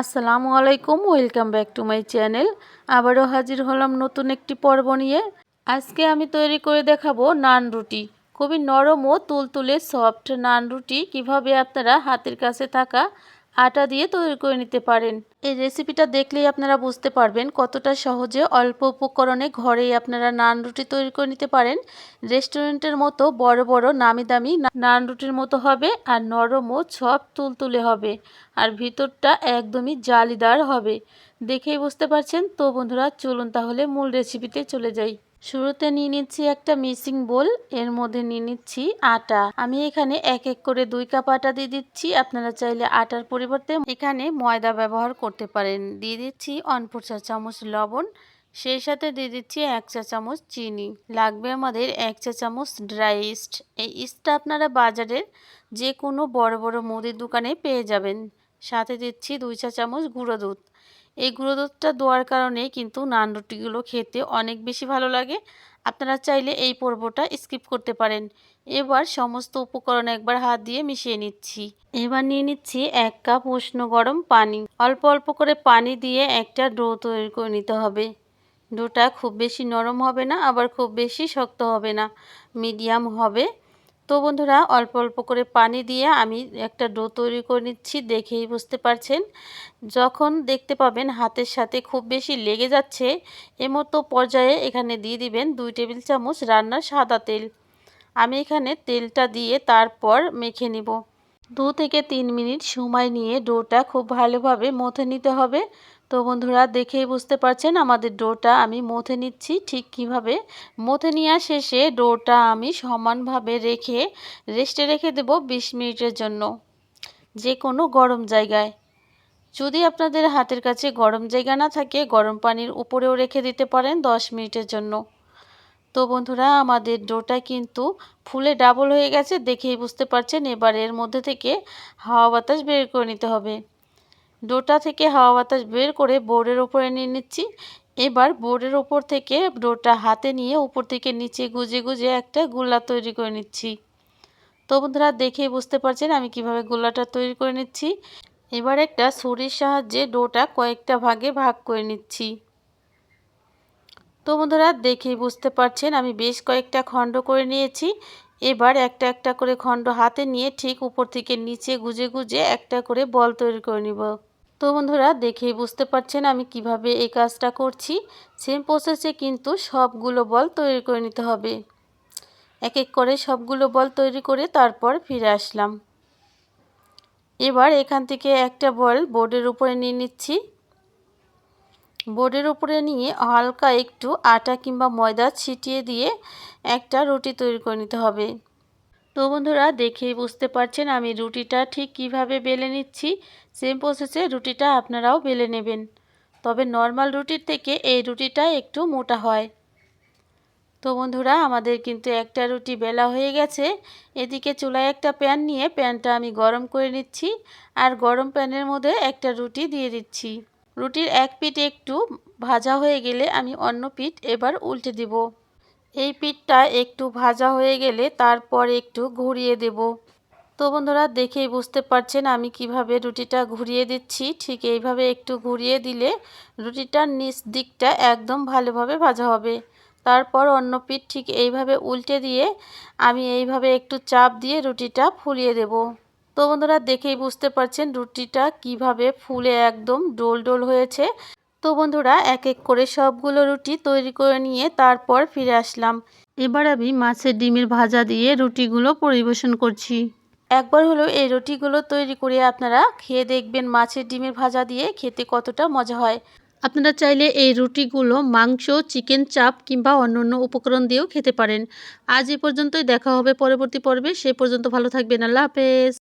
আসসালামু আলাইকুম, welcome back to my channel. আবারও হাজির হলাম নতুন একটি পর্ব নিয়ে। আজকে আমি তৈরি করে দেখাবো নান রুটি। খুবই নরম ও তুলতুলে সফট নান রুটি। কীভাবে আপনারা হাতের কাছে থাকা আটা দিয়ে তৈরি করে নিতে পারেন। এই রেসিপিটা দেখলেই আপনারা বুঝতে পারবেন কতটা সহজে অল্প উপকরণে ঘরেই আপনারা নান রুটি তৈরি করে নিতে পারেন। রেস্টুরেন্টের মতো বড় বড়, নামি দামি নান রুটির মতো হবে আর নরম ও ছপ তুলতুলে হবে। আর ভিতরটা একদমই জালিদার হবে। দেখেই বুঝতে পারছেন? তো বন্ধুরা, চলুন তাহলে মূল রেসিপিতে চলে যাই। শুরুতে নিয়ে নিচ্ছি একটা মিক্সিং বোল, এর মধ্যে নিয়ে নিচ্ছি আটা। আমি এখানে এক এক করে দুই কাপ আটা দিয়ে দিচ্ছি। আপনারা চাইলে আটার পরিবর্তে এখানে ময়দা ব্যবহার করতে পারেন। দিয়ে দিচ্ছি অনপুর চা চামচ লবণ, সেই সাথে দিয়ে দিচ্ছি এক চা চামচ চিনি। লাগবে আমাদের এক চা চামচ ড্রাই ইস্ট। এই ইস্টটা আপনারা বাজারের যে কোনো বড় বড় মুদির দোকানে পেয়ে যাবেন। সাথে দিচ্ছি দুই চা চামচ গুঁড়ো দুধ। এই গুঁড়ো দুধটা দেওয়ার কারণে কিন্তু নান রুটিগুলো খেতে অনেক বেশি ভালো লাগে। আপনারা চাইলে এই পর্বটা স্কিপ করতে পারেন। এবার সমস্ত উপকরণ একবার হাত দিয়ে মিশিয়ে নিচ্ছি। এবার নিয়ে নিচ্ছি এক কাপ উষ্ণ গরম পানি। অল্প অল্প করে পানি দিয়ে একটা ডো তৈরি করে নিতে হবে। ডোটা খুব বেশি নরম হবে না, আবার খুব বেশি শক্ত হবে না। মিডিয়াম হবে। তো বন্ধুরা, অল্প অল্প করে পানি দিয়ে আমি একটা ডো তৈরি করে নিচ্ছি, দেখেই বুঝতে পারছেন। যখন দেখতে পাবেন হাতের সাথে খুব বেশি লেগে যাচ্ছে এমতো পর্যায়ে এখানে দিয়ে দিবেন দুই টেবিল চামচ রান্নার সাদা তেল। আমি এখানে তেলটা দিয়ে তারপর মেখে নিব। দু থেকে তিন মিনিট সময় নিয়ে ডোটা খুব ভালোভাবে মথে নিতে হবে। তো বন্ধুরা দেখেই বুঝতে পারছেন আমাদের ডোটা আমি মথে নিচ্ছি ঠিক কীভাবে। মথে নেওয়া শেষে ডোটা আমি সমানভাবে রেখে রেস্টে রেখে দেব বিশ মিনিটের জন্য যে কোনো গরম জায়গায়। যদি আপনাদের হাতের কাছে গরম জায়গা না থাকে, গরম পানির উপরেও রেখে দিতে পারেন দশ মিনিটের জন্য। তো বন্ধুরা আমাদের ডোটা কিন্তু ফুলে ডাবল হয়ে গেছে, দেখেই বুঝতে পারছেন এবার এর মধ্যে থেকে হাওয়া বাতাস বের করে নিতে হবে। ডোটা থেকে হাওয়া বাতাস বের করে বোর্ডের ওপরে নিয়ে নিচ্ছি। এবার বোর্ডের ওপর থেকে ডোটা হাতে নিয়ে উপর থেকে নিচে গুজে গুজে একটা গোলা তৈরি করে নিচ্ছি। তো বন্ধুরা দেখেই বুঝতে পারছেন আমি কীভাবে গোলাটা তৈরি করে নিচ্ছি। এবার একটা ছুরির সাহায্যে ডোটা কয়েকটা ভাগে ভাগ করে নিচ্ছি। তো বন্ধুরা দেখেই বুঝতে পারছেন আমি বেশ কয়েকটা খণ্ড করে নিয়েছি। এবার একটা একটা করে খণ্ড হাতে নিয়ে ঠিক উপর থেকে নিচে গুজে গুজে একটা করে বল তৈরি করে নিব। তো বন্ধুরা দেখেই বুঝতে পারছেন আমি কীভাবে এই কাজটা করছি। সেম প্রসেসে কিন্তু সবগুলো বল তৈরি করে নিতে হবে। এক এক করে সবগুলো বল তৈরি করে তারপর ফিরে আসলাম। এবার এখান থেকে একটা বল বোর্ডের উপরে নিয়ে নিচ্ছি। বোর্ডের উপরে নিয়ে হালকা একটু আটা কিংবা ময়দা ছিটিয়ে দিয়ে একটা রুটি তৈরি করে নিতে হবে। তো বন্ধুরা দেখেই বুঝতে পারছেন আমি রুটিটা ঠিক কীভাবে বেলে নিচ্ছি। সেম প্রসেসে রুটিটা আপনারাও বেলে নেবেন। তবে নর্মাল রুটির থেকে এই রুটিটা একটু মোটা হয়। তো বন্ধুরা আমাদের কিন্তু একটা রুটি বেলা হয়ে গেছে। এদিকে চুলায় একটা প্যান নিয়ে প্যানটা আমি গরম করে নিচ্ছি আর গরম প্যানের মধ্যে একটা রুটি দিয়ে দিচ্ছি। রুটির এক পিঠ একটু ভাজা হয়ে গেলে আমি অন্য পিঠ এবার উল্টে দেব। এই পিঠটা একটু ভাজা হয়ে গেলে তারপর একটু ঘুরিয়ে দেব। তো বন্ধুরা, দেখেই বুঝতে পারছেন আমি কীভাবে রুটিটা ঘুরিয়ে দিচ্ছি। ঠিক এইভাবে একটু ঘুরিয়ে দিলে রুটিটার নিচ দিকটা একদম ভালোভাবে ভাজা হবে। তারপর অন্য পিঠ ঠিক এইভাবে উল্টে দিয়ে আমি এইভাবে একটু চাপ দিয়ে রুটিটা ফুলিয়ে দেব। তো বন্ধুরা, দেখেই বুঝতে পারছেন রুটিটা কীভাবে ফুলে একদম ডোল ডোল হয়েছে। তো বন্ধুরা, এক এক করে সবগুলো রুটি তৈরি করে নিয়ে তারপর ফিরে আসলাম। এবার আমি মাছের ডিমের ভাজা দিয়ে রুটিগুলো পরিবেশন করছি। একবার হলো এই রুটিগুলো তৈরি করে আপনারা খেয়ে দেখবেন মাছের ডিমের ভাজা দিয়ে খেতে কতটা মজা হয়। আপনারা চাইলে এই রুটিগুলো মাংস, চিকেন চাপ কিংবা অন্য অন্য উপকরণ দিয়েও খেতে পারেন। আজ এ পর্যন্তই, দেখা হবে পরবর্তী পর্বে। সে পর্যন্ত ভালো থাকবেন। আল্লাহ হাফেজ।